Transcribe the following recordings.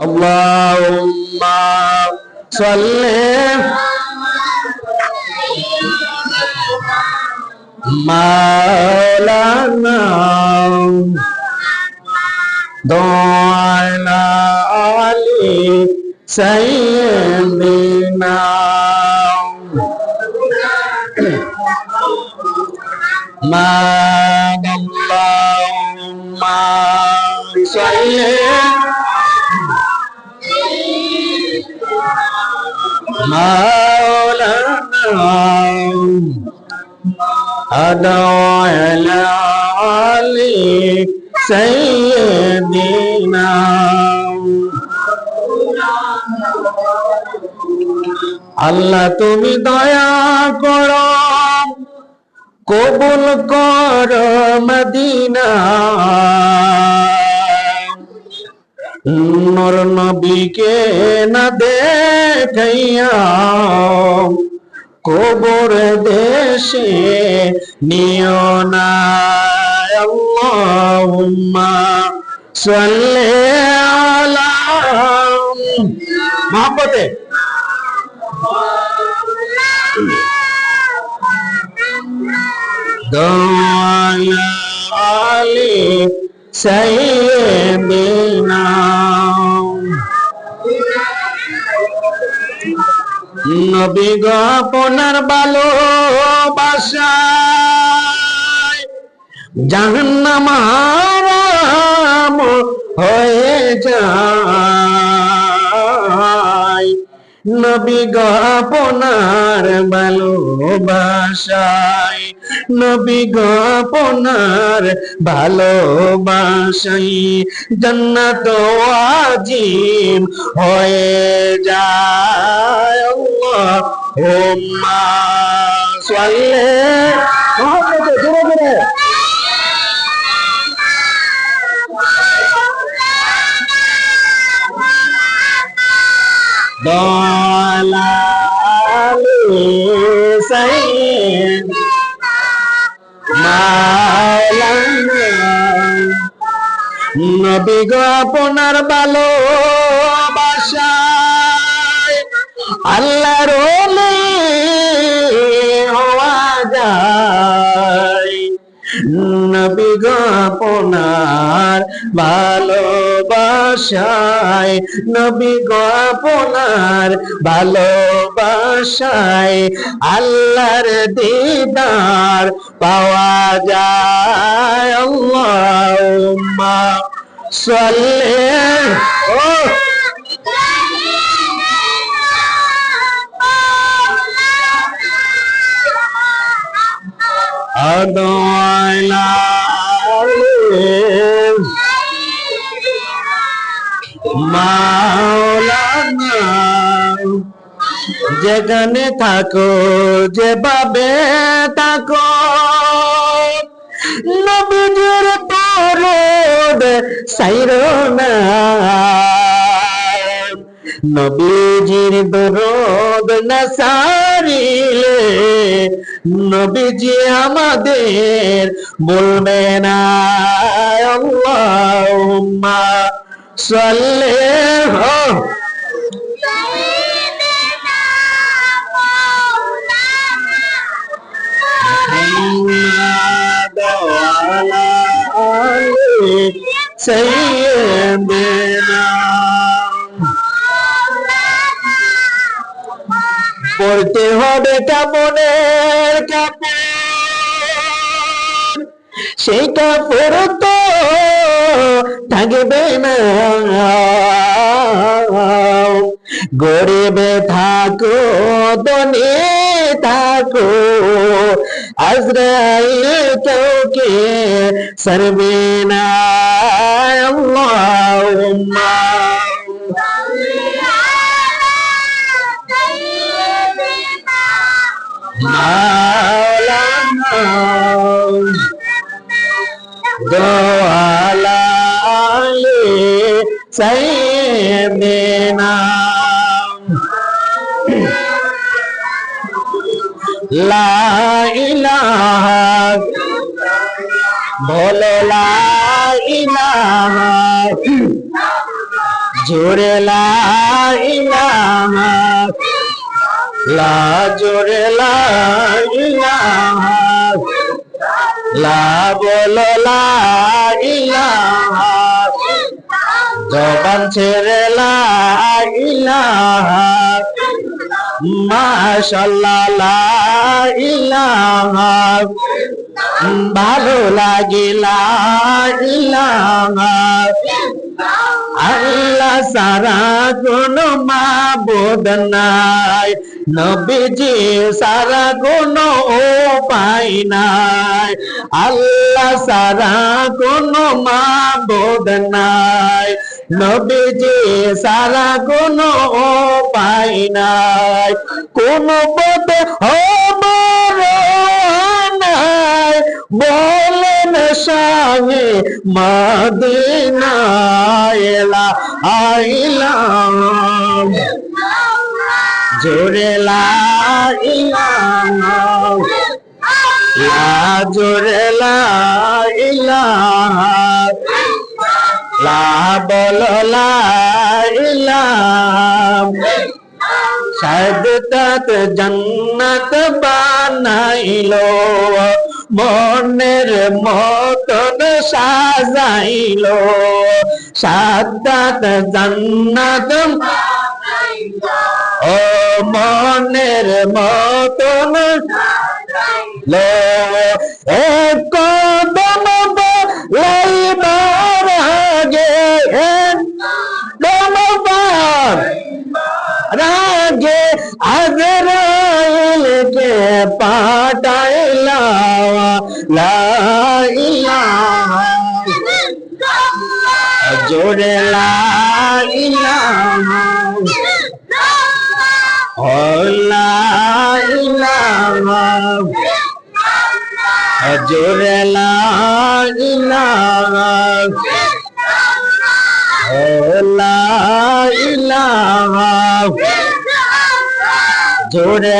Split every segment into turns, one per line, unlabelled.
اللهم صل مولانا دعنا علي سيدنا ما أدعو على علي سيدنا আল্লাহ তুমি দয়া করো কবুল কর মদিনা নর নবীকে না দেখাইয়া কবর দেশে নিও না। আল্লাহুম্মা সাল্লি আলা মহব্বতে। দয়া নবী গো আপনার ভালোবাসায় জাহান্নাম হয়ে যায়। নবী গো আপনার ভালোবাসায়, নবী গো আপনার ভালোবাসাই জন্নত আজিম হয়ে যায়। আল্লাহুম্মা সাল্লি। মোহাম্মদে জোরে জোরে। দলালি সাইয়্যিদ। মাওলানা। নবী গো আপনার ভালোবাসায় আল্লাহর হওয়া যায়। ভালোবাসায়, নবী গো আপনার ভালোবাসায় আল্লাহর দিদার পাওয়া যায়। আল্লাহুম্মা সাল্লি, ও যেখানে থাকো যেভাবে থাকো নবীজির দরদ সাইরো না। নবীজির দরদ না সারিলে নবীজি আমাদের বলবে না আল্লাহুম্মা সাল্লি হো محمد وعلى آله سيدنا পড়তে হবে কাপড়ের কাপড়। সেই কাপড় তো থাকবে না গরিবে থাকো দনে থাকো। আজরাইল কাউকে সরবে না, আল্লাহুম্মা। মাওলানা দোয়ালা আলে সাইয়েদেনা লা ইলাহা বলো লা ইলাহা জোরে লা ইলাহা লা জোরে লা জবান ছেড়ে লা ইলাহা মাশাল্লাহ ভালো লাগিলা আল্লাহ সারা কোন মাবুদ নাই। নবীজি সারা কোন উপায় নাই। আল্লাহ সারা কোন মাবুদ নাই। নবীজি সারা কোন উপায় নাই। কোন পথে আমার নাই। বলেন সাহে মদিনা এলা আইলাম জোরে লা জোরে লা বল লাইলাম সাদত জন্নত বানাইলো। মনের মতন সাজাইলো। সাদত জন্নত ও মনের মতন কদম লাইবার আগে কদম রাগে আজরাইলকে পাঠাইলা লা ইলাহা জোরে লা ইলাহা ও লা ইলাহা জোরে জোরে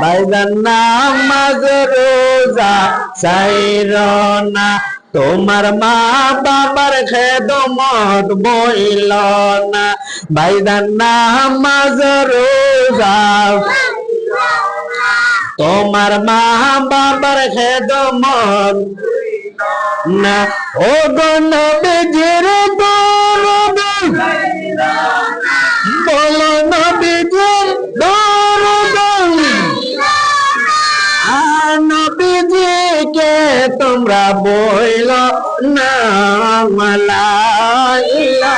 বাইদান নামাজ রোজা সাইরনা তোমার মা বাবার খেদমত বইল না। বাইদান নামাজ রোজা। তোমার মা বাবার খেদমত না। ও গণ বেজের দরদ। বলো না বেজের দরদ। তোমরা বইল না, মালাইলা।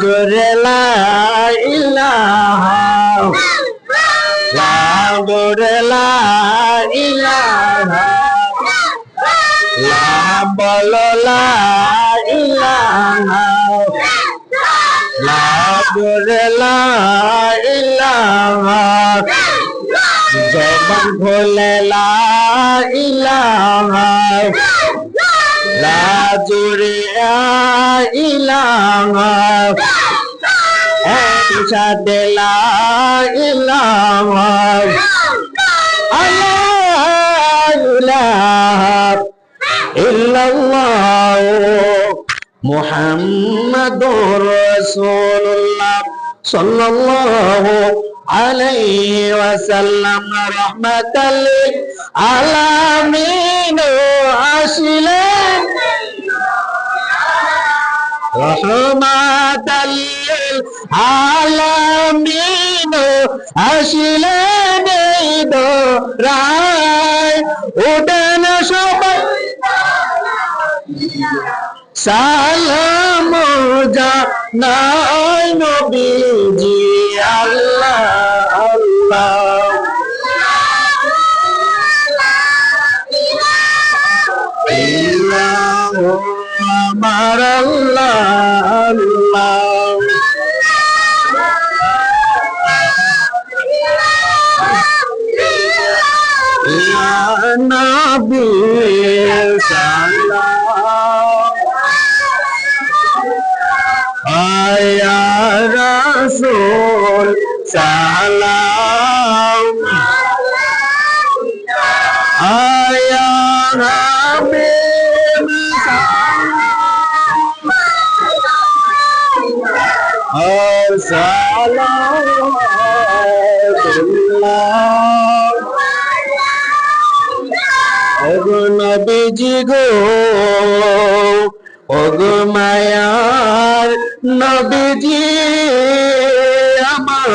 জোরে লাইলাহা লা জোরে লাইলাহা লা বলো লাইলাহা লা জোরে লাইলাহা জবান ভোলে ইলাহা লা জোরে ইলাহা একসাথে ইলাহা আল্লাহ ইলাহা। ইল্লাল্লাহ সাল্লাল্লাহু عليه وسلم رحمة للعالمين أسلم رحمة للعالمين أسلم রায় উডেন সবাই সালাম জানাই নবীজি নবীজি গো ওগো মায়ার নবীজি আমার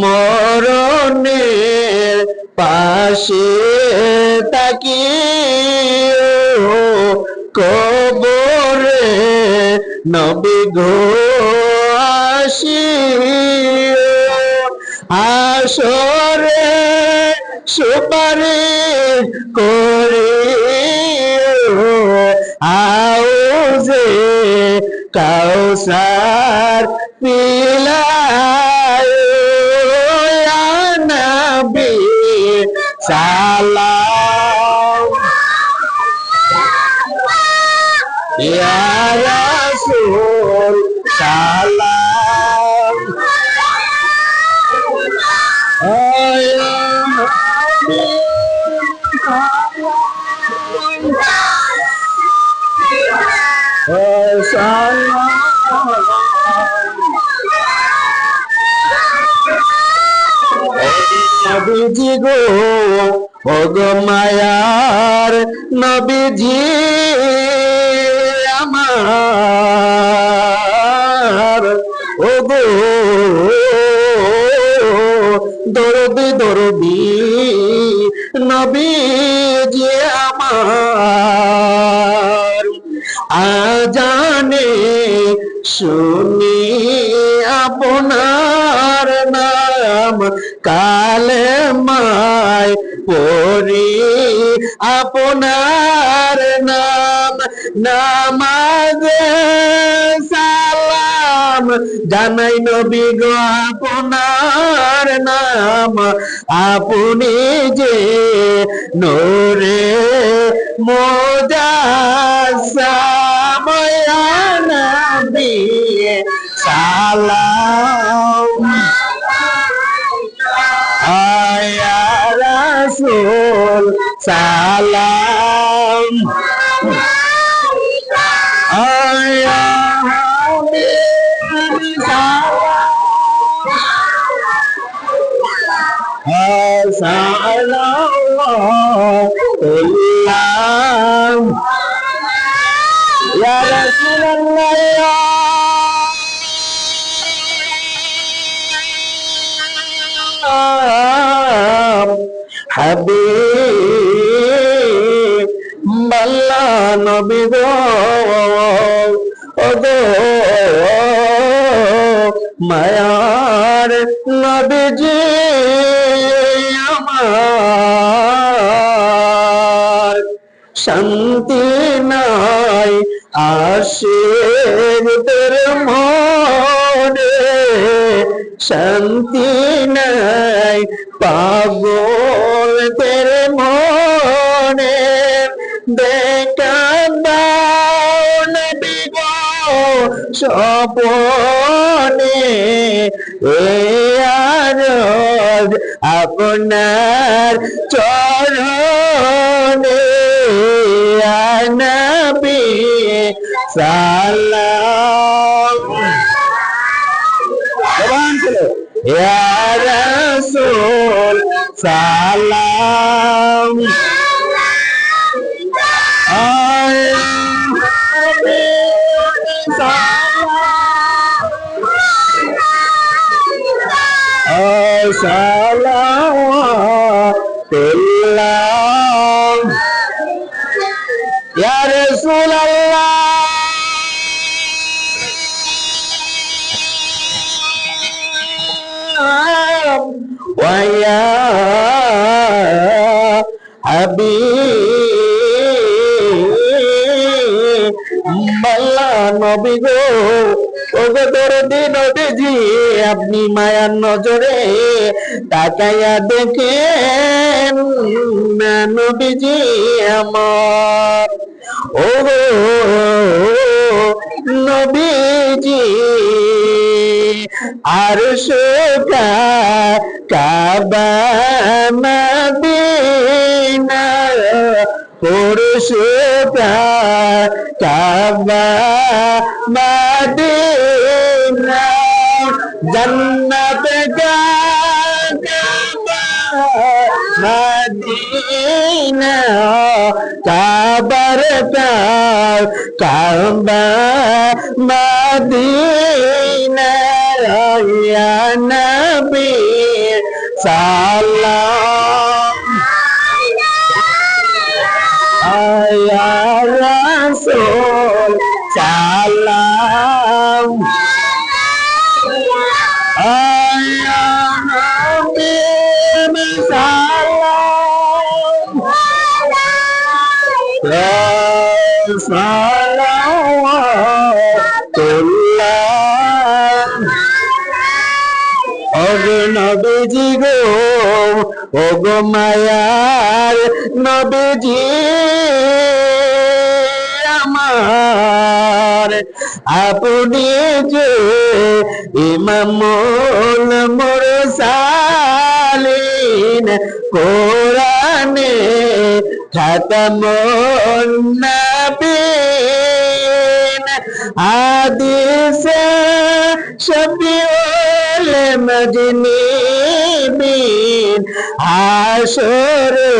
মরণের পাশে তাকিয়ে কর নবী গো আসরে সুপারি করি আউজে কাউসার নবীজি গো ও গো মায়ার নবীজি, আমার ও গো দরবি দরবি, নবীজি আমার। আজানে শুনি আপনার নাম কালে মায় পড়ি আপনার নাম, নামাজে সালাম। জানাই নবী গো আপনার নাম, আপনি যে নোরে মোজাসাম ইয়া নবী সালাম। সালাম আয়া হাবিব সালাম يا رسول الله حبيب নবী মায়ার নবীজি আমার শান্তি নাই আশের মনে শান্তি নাই পাগল তোর মন। স্বপনে এ আরজ আপনার চরণে নবী সালাম। ইয়া রাসূল সালাম। صلوات الله يا رسول الله ويا حبيب الله نبي গো ওগো দরদি নবীজি আপনি মায়ার নজরে তাকাইয়া দেখেন, না নবীজি আমার। ওগো, নবীজি, আর সোকা কাবা মদিনা পুরুষকা কাবা মদিনা জন্নত মদিনা কাবার কাবা মদিনা নবী সালাম আয়া ও গো মায়ার নবীজি আমার আপনি যে ইমামুল মুরসালিন কোরআনে খাতামুন নবীন হাদিসে শফিউল মজনিবিন হাসরে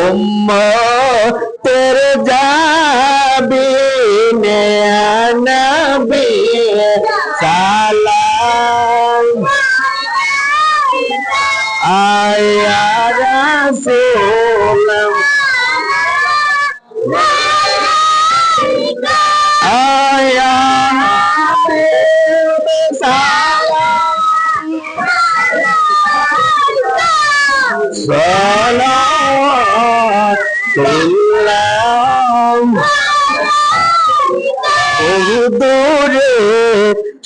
উম্মতের জাবিন নবী সালাম। আয়া রাসূল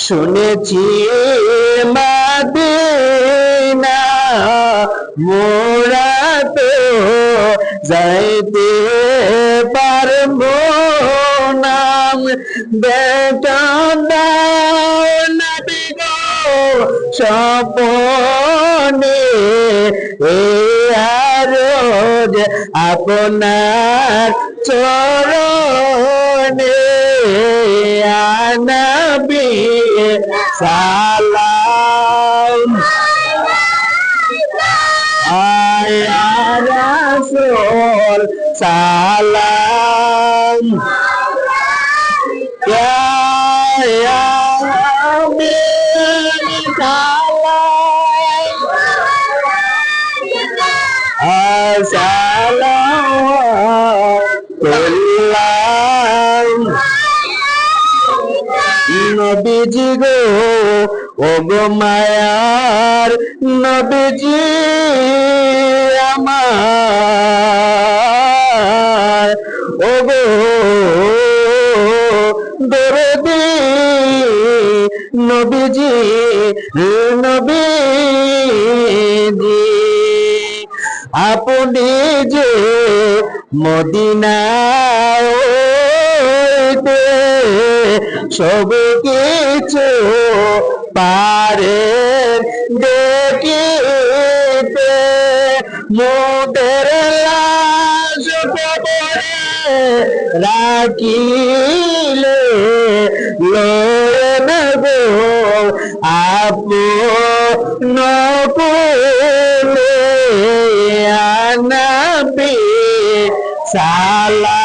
শুনেছি মাদিনা মোরা তো যাইতে পারব নাম বেটা স্বপনে এ আরজ আপনার চরণে আনবি সালাম। আয়া রাসূল সালাম। নবীজি গো ও গো মায়ার নবীজি আমার। ও গো দরদি নবীজি নবীজি আপনি যে মদিনাতে সব কিছু পারে দেখিতে মোদের লাশ কবরে রাখিলে লোন গো আপু নকুলে সালাম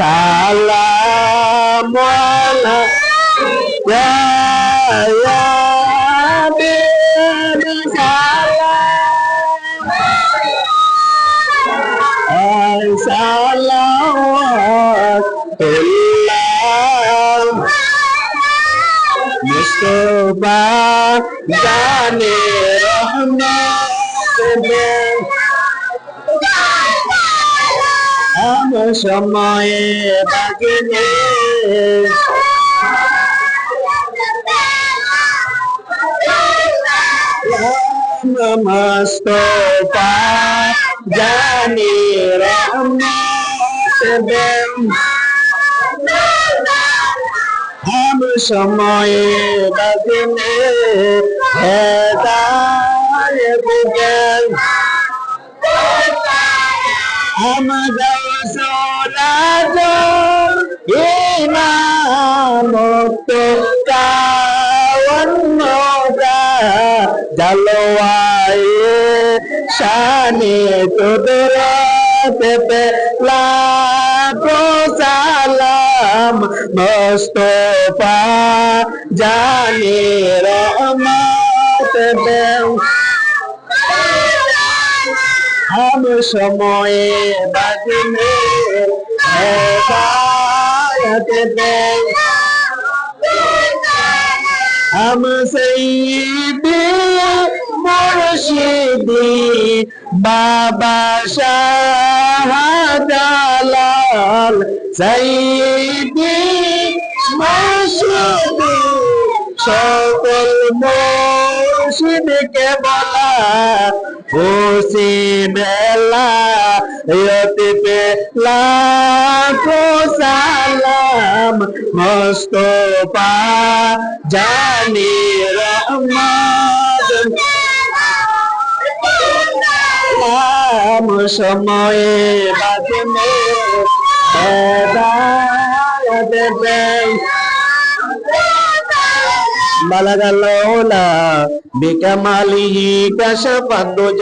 রাসূল সালাম আলাইকা ইয়া হাবিব সালাম আয় সালাম মুস্তফা জানে সময়ে বাগিনে। নমস্ত জানি রাম সময়ে বাগিনে। হেদায় বিজ্ঞান হামদাও সোরাজ ইমামত কাওয়ান্নদা জালওয়ায়ে শানে কুদরত পে লা সালাম মোস্তফা জানে রহমত বেউ मुस्तफा जाने रहमत पे हम সময়ে বাজনে হেদায়ত দে हम सईदी मुर्शिदी बाबा शाह জালাল সঈদি মুর্শিদি সকল মুর্শিদকে বলা খুশি বেলা ইয়তে পে লাখো সালাম মুস্তফা জানি রহমত নাম সময়ে বাজনে হেদায়ত দেন